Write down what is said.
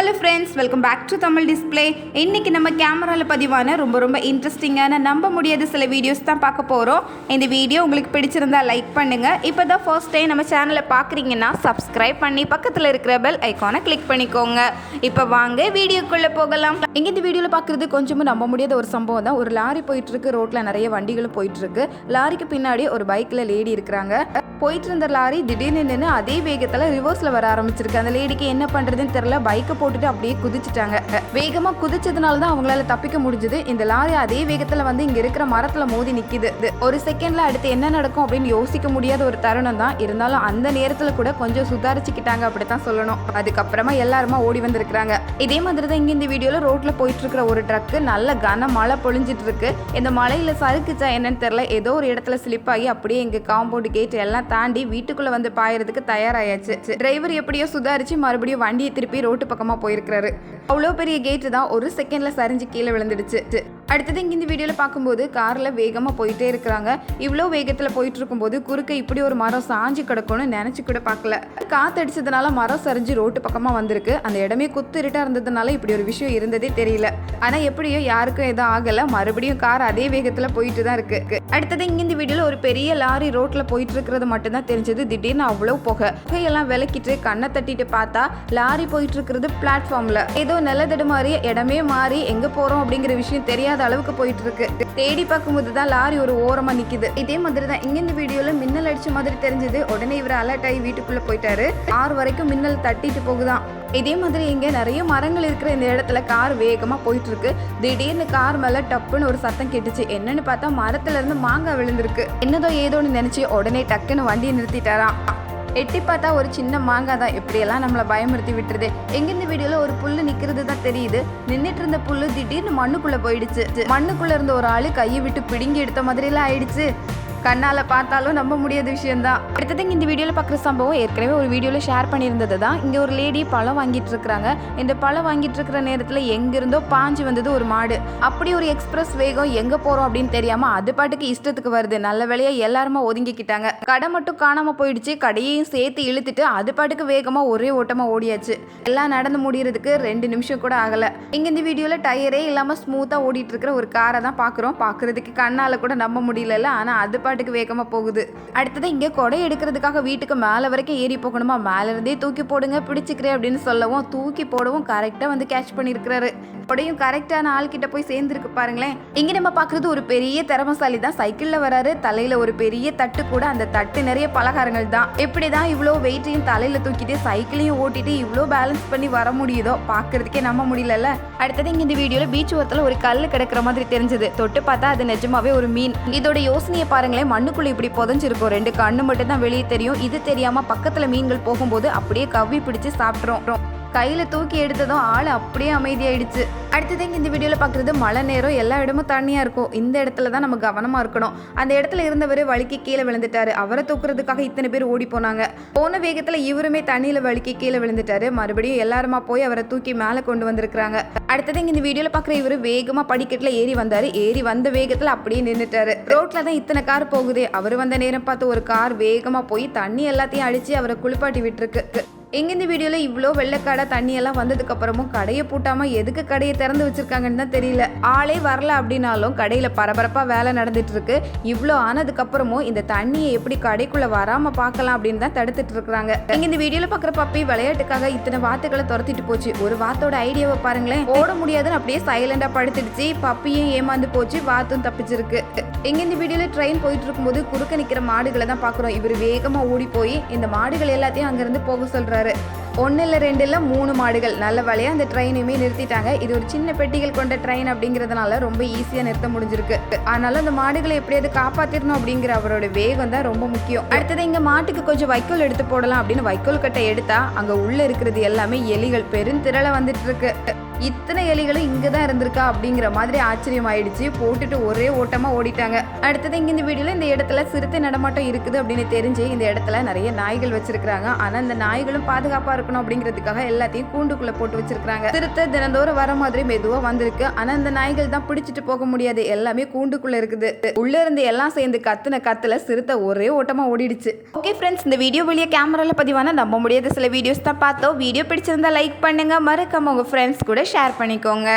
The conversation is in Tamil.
Hello friends welcome back to Tamil display இன்னைக்கு நம்ம கேமராவில் பதிவான ரொம்ப ரொம்ப இன்ட்ரெஸ்டிங்கான நம்ப முடியாத சில வீடியோஸ் தான் பார்க்க போகிறோம் இந்த வீடியோ உங்களுக்கு பிடிச்சிருந்தா லைக் பண்ணுங்கள் இப்போ தான் ஃபர்ஸ்ட் டைம் நம்ம சேனலை பார்க்குறீங்கன்னா சப்ஸ்கிரைப் பண்ணி பக்கத்தில் இருக்கிற பெல் ஐக்கானை கிளிக் பண்ணிக்கோங்க. இப்போ வாங்க வீடியோக்குள்ளே போகலாம். இங்கே இந்த வீடியோவில் பார்க்குறது கொஞ்சமும் நம்ப முடியாத ஒரு சம்பவம் தான். ஒரு லாரி போயிட்டுருக்கு ரோட்டில் நிறைய வண்டிகள் போயிட்டுருக்கு லாரிக்கு பின்னாடி ஒரு பைக்கில் லேடி இருக்கிறாங்க. போயிட்டு இருந்த லாரி திடீர்னு நின்று அதே வேகத்தில் ரிவர்ஸில் வர ஆரம்பிச்சிருக்கு. அந்த லேடிக்கு என்ன பண்ணுறதுன்னு தெரியல. பைக்கை போட்டுட்டு அப்படியே குதிச்சிட்டாங்க. வேகமாக குதிச்சதுனால தான் அவங்களால தப்பிக்க முடிஞ்சது. இந்த லாரி அதே வேகத்தில் வந்து இங்கே இருக்கிற மரத்தில் மோதி நிற்கிது ஒரு செகண்டில் அடுத்து என்ன நடக்கும் அப்படின்னு யோசிக்க முடியாத ஒரு தருணம் தான். இருந்தாலும் அந்த நேரத்தில் கூட கொஞ்சம் சுதாரிச்சுக்கிட்டாங்க அப்படி தான் சொல்லணும். அதுக்கப்புறமா எல்லாருமா ஓடி வந்திருக்கிறாங்க. இதே மாதிரி தான் இங்கே இந்த வீடியோவில் ரோட்டில் போயிட்டு இருக்கிற ஒரு ட்ரக்கு நல்ல கன மழை பொழிஞ்சிட்டு இருக்கு. இந்த மலையில் சறுக்குச்சா என்னன்னு தெரியல. ஏதோ ஒரு இடத்துல ஸ்லிப் ஆகி அப்படியே எங்கள் காம்பவுண்ட் கேட் எல்லாம் தாண்டி வீட்டுக்குள்ளே வந்து பாயறதுக்கு தயாராயாச்சு. டிரைவர் எப்படியோ சுதாரிச்சு மறுபடியும் வண்டியை திருப்பி ரோட்டு பக்கமாக போயிருக்கிறாரு. அவ்வளோ பெரிய கேட்டு தான் ஒரு செகண்டில் சரிஞ்சு கீழே விழுந்துடுச்சு. அடுத்தது இங்கே இந்த வீடியோவில் பார்க்கும்போது காரில் வேகமாக போயிட்டே இருக்கிறாங்க. இவ்வளோ வேகத்தில் போயிட்டு இருக்கும்போது குறுக்க இப்படி ஒரு மரம் சாஞ்சு கிடக்கும்னு நினச்சி கூட பார்க்கல. காத்தடிச்சதுனால மரம் சரிஞ்சு ரோட்டு பக்கமாக வந்திருக்கு. அந்த இடமே குத்து இருட்டாக இருந்ததுனால இப்படி ஒரு விஷயம் இருந்ததே தெரியல. ஆனால் எப்படியோ யாருக்கும் எதுவும் ஆகலை. மறுபடியும் கார் அதே வேகத்தில் போயிட்டு தான் இருக்கு. அடுத்தது இங்கே இந்த வீடியோவில் ஒரு பெரிய லாரி ரோட்டில் போயிட்டு இருக்கிறது மட்டும்தான் தெரிஞ்சது. திடீர்னு அவ்வளோ புகை. புகையெல்லாம் விளக்கிட்டு கண்ணை தட்டிட்டு பார்த்தா லாரி போயிட்டு இருக்கிறது பிளாட்ஃபார்மில் ஏதோ நிலத்தடு மாதிரி இடமே மாறி எங்கே போகிறோம் அப்படிங்கிற விஷயம் தெரியாத அளவுக்கு போயிட்டு இருக்கு தேடி பார்க்கும்போது தான் லாரி ஒரு ஓரமாக நிற்கிது இதே மாதிரி தான் இங்கேருந்து வீடியோவில் மின்னல் அடிச்ச மாதிரி தெரிஞ்சது. உடனே இவர் அலர்ட் ஆகி வீட்டுக்குள்ளே போயிட்டாரு. ஆறு வரைக்கும் மின்னல் தட்டிட்டு போகுதான். இதே மாதிரி இங்கே நிறைய மரங்கள் இருக்கிற இந்த இடத்துல கார் வேகமாக போயிட்டு இருக்கு திடீர்னு கார் மேலே டப்புன்னு ஒரு சத்தம் கேட்டுச்சு. என்னன்னு பார்த்தா மரத்துல இருந்து மாங்காய் விழுந்திருக்கு. என்னதோ ஏதோன்னு நினைச்சு உடனே டக்குன்னு வண்டியை நிறுத்திட்டாராம். எட்டி பார்த்தா ஒரு சின்ன மாங்காய் தான். எப்படியெல்லாம் நம்மளை பயமுறுத்தி விட்டுருது. எங்க இந்த வீடியோல ஒரு புல்லு நிக்கிறது தான் தெரியுது. நின்னுட்டு இருந்த புல்லு திடீர்னு மண்ணுக்குள்ள போயிடுச்சு. மண்ணுக்குள்ள இருந்த ஒரு ஆளு கையை விட்டு பிடுங்கி எடுத்த மாதிரி எல்லாம் ஆயிடுச்சு. கண்ணால் பார்த்தாலும் நம்ப முடியாத விஷயம்தான். அடுத்தது இந்த வீடியோவில் பார்க்குற சம்பவம் ஏற்கனவே ஒரு வீடியோவில் ஷேர் பண்ணியிருந்தது தான் இங்கே ஒரு லேடி பழம் வாங்கிட்டு இருக்கிறாங்க. இந்த பழம் வாங்கிட்டு இருக்கிற நேரத்தில் எங்கிருந்தோ பாஞ்சு வந்தது ஒரு மாடு. அப்படி ஒரு எக்ஸ்பிரஸ் வேகம் எங்கே போகிறோம் அப்படின்னு தெரியாமல் அது பாட்டுக்கு இஷ்டத்துக்கு வருது. நல்ல வேலையாக எல்லாருமா ஒதுங்கிக்கிட்டாங்க. கடை மட்டும் காணாமல் போயிடுச்சு. கடையையும் சேர்த்து இழுத்துட்டு அது பாட்டுக்கு வேகமாக ஒரே ஓட்டமாக ஓடியாச்சு. எல்லாம் நடந்து முடிகிறதுக்கு ரெண்டு நிமிஷம் கூட ஆகலை. இங்கே இந்த வீடியோவில் டயரே இல்லாமல் ஸ்மூத்தாக ஓடிட்டு இருக்கிற ஒரு காரை தான் பார்க்குறோம் பார்க்குறதுக்கு கண்ணால் கூட நம்ப முடியல ஆனால் அது பாட்டுக்கு வேகமா போகுது. அடுத்தது இங்க கொடை எடுக்கிறதுக்காக வீட்டுக்கு மேல வரைக்கும் ஏறி போகணுமா? மேல இருந்தே தூக்கி போடுங்க பிடிச்சிக்கிறேன் அப்படின்னு சொல்லவும் தூக்கி போடவும் கரெக்டா வந்து கேட்ச் பண்ணியிருக்கிறாரு. கொடையும் கரெக்டான ஆள் கிட்ட போய் சேர்ந்துருக்கு பாருங்களேன். இங்க நம்ம பாக்குறது ஒரு பெரிய திறமசாலி தான். சைக்கிள்ல வராரு தலையில ஒரு பெரிய தட்டு கூட. அந்த தட்டு நிறைய பலகாரங்கள் தான். எப்படிதான் இவ்வளோ வெயிட்டையும் தலையில தூக்கிட்டு சைக்கிளையும் ஓட்டிட்டு இவ்வளோ பேலன்ஸ் பண்ணி வர முடியுதோ பாக்குறதுக்கே நம்ப முடியலல்ல. அடுத்தது இங்க இந்த வீடியோல பீச் ஓரத்துல ஒரு கல் கிடக்குற மாதிரி தெரிஞ்சது. தொட்டு பார்த்தா அது நிஜமாவே ஒரு மீன். இதோட யோசனையை பாருங்களேன். மண்ணுக்குள்ள இப்படி புதஞ்சிருக்கும். ரெண்டு கண்ணு மட்டும் தான் வெளியே தெரியும். இது தெரியாம பக்கத்துல மீன்கள் போகும்போது அப்படியே கவ்வி பிடிச்சு சாப்பிட்றோம் கையில் தூக்கி எடுத்ததும் ஆள் அப்படியே அமைதியாயிடுச்சு. அடுத்தது இங்கே இந்த வீடியோவில் பார்க்குறது மழை நேரம். எல்லா இடமும் தண்ணியாக இருக்கும். இந்த இடத்துல தான் நம்ம கவனமாக இருக்கணும். அந்த இடத்துல இருந்தவர் வழுக்கி கீழே விழுந்துட்டாரு. அவரை தூக்குறதுக்காக இத்தனை பேர் ஓடி போனாங்க. போன வேகத்தில் இவருமே தண்ணியில் வழுக்கி கீழே விழுந்துட்டாரு. மறுபடியும் எல்லாருமா போய் அவரை தூக்கி மேலே கொண்டு வந்திருக்கிறாங்க. அடுத்தது இங்கே இந்த வீடியோவில் பார்க்குற இவர் வேகமாக படிக்கட்டில் ஏறி வந்தார். ஏறி வந்த வேகத்தில் அப்படியே நின்றுட்டாரு ரோட்டில் தான் இத்தனை கார் போகுது. அவர் வந்த நேரம் பார்த்து ஒரு கார் வேகமாக போய் தண்ணி எல்லாத்தையும் அடித்து அவரை குளிப்பாட்டி விட்டுருக்கு. எங்கே இந்த வீடியோவில் இவ்வளோ வெள்ளைக்கடை தண்ணியெல்லாம் வந்ததுக்கப்புறமும் கடையை பூட்டாம எதுக்கு கடையை திறந்து வச்சிருக்காங்கன்னு தான் தெரியல. ஆளே வரல அப்படின்னாலும் கடையில் பரபரப்பாக வேலை நடந்துகிட்ருக்கு இவ்வளோ ஆனதுக்கப்புறமும் இந்த தண்ணியை எப்படி கடைக்குள்ளே வராமல் பார்க்கலாம் அப்படின்னு தான் தடுத்துட்டு இருக்கிறாங்க எங்க இந்த வீடியோவில் பார்க்குற பப்பி விளையாட்டுக்காக இத்தனை வார்த்தைகளை துரத்திட்டு போச்சு. ஒரு வாத்தோட ஐடியாவை பாருங்களேன். ஓட முடியாதுன்னு அப்படியே சைலண்டாக படுத்துடுச்சு. பப்பியும் ஏமாந்து போச்சு. வாத்தும் தப்பிச்சிருக்கு. இங்கே இந்த வீடியோவில் ட்ரெயின் போயிட்டு இருக்கும்போது குறுக்க நிற்கிற மாடுகளை தான் பார்க்குறோம் இவர் வேகமாக ஓடி போய் இந்த மாடுகள் எல்லாத்தையும் அங்கேருந்து போக போகிறாரு ஒன்று இல்லை ரெண்டு இல்லை மூணு மாடுகள். நல்ல வழியாக அந்த ட்ரெயினையுமே நிறுத்திட்டாங்க. இது ஒரு சின்ன பெட்டிகள் கொண்ட ட்ரெயின் அப்படிங்கிறதுனால ரொம்ப ஈஸியாக நிறுத்த முடிஞ்சிருக்கு. அதனால அந்த மாடுகளை எப்படியாவது காப்பாற்றிடணும் அப்படிங்கிற அவரோட வேகம் தான் ரொம்ப முக்கியம். அடுத்தது இங்கே மாட்டுக்கு கொஞ்சம் வைக்கோல் எடுத்து போடலாம் அப்படின்னு வைக்கோல் கட்டை எடுத்தா அங்கே உள்ளே இருக்கிறது எல்லாமே எலிகள் பெருந்திரள வந்துட்டு இருக்கு. இத்தனை எலிகளும் இங்கே தான் இருந்திருக்கா அப்படிங்கிற மாதிரி ஆச்சரியம் ஆயிடுச்சு போட்டுட்டு ஒரே ஓட்டமாக ஓடிட்டாங்க. அடுத்தது இங்கே இந்த வீடியோவில் இந்த இடத்துல சிறுத்தை நடமாட்டம் இருக்குது அப்படின்னு தெரிஞ்சு இந்த இடத்துல நிறைய நாய்கள் வச்சிருக்காங்க ஆனால் இந்த நாய்களும் பாதுகாப்பாக இருக்கணும் அப்படிங்கிறதுக்காக எல்லாத்தையும் கூண்டுக்குள்ளே போட்டு வச்சிருக்காங்க சிறுத்தை தினந்தோறும் வர மாதிரி மெதுவாக வந்திருக்கு. ஆனால் இந்த நாய்கள் தான் பிடிச்சிட்டு போக முடியாது. எல்லாமே கூண்டுக்குள்ளே இருக்குது. உள்ள இருந்து எல்லாம் சேர்ந்து கத்துன கத்துல சிறுத்தை ஒரே ஓட்டமாக ஓடிடுச்சு. ஓகே ஃப்ரெண்ட்ஸ் இந்த வீடியோ வெளியே கேமராவில் பதிவான நம்ப முடியாத சில வீடியோஸ் தான் பார்த்தோம். வீடியோ பிடிச்சிருந்தா லைக் பண்ணுங்க. மறக்காம உங்க ஃப்ரெண்ட்ஸ் கூட ஷேர் பண்ணிக்கோங்க.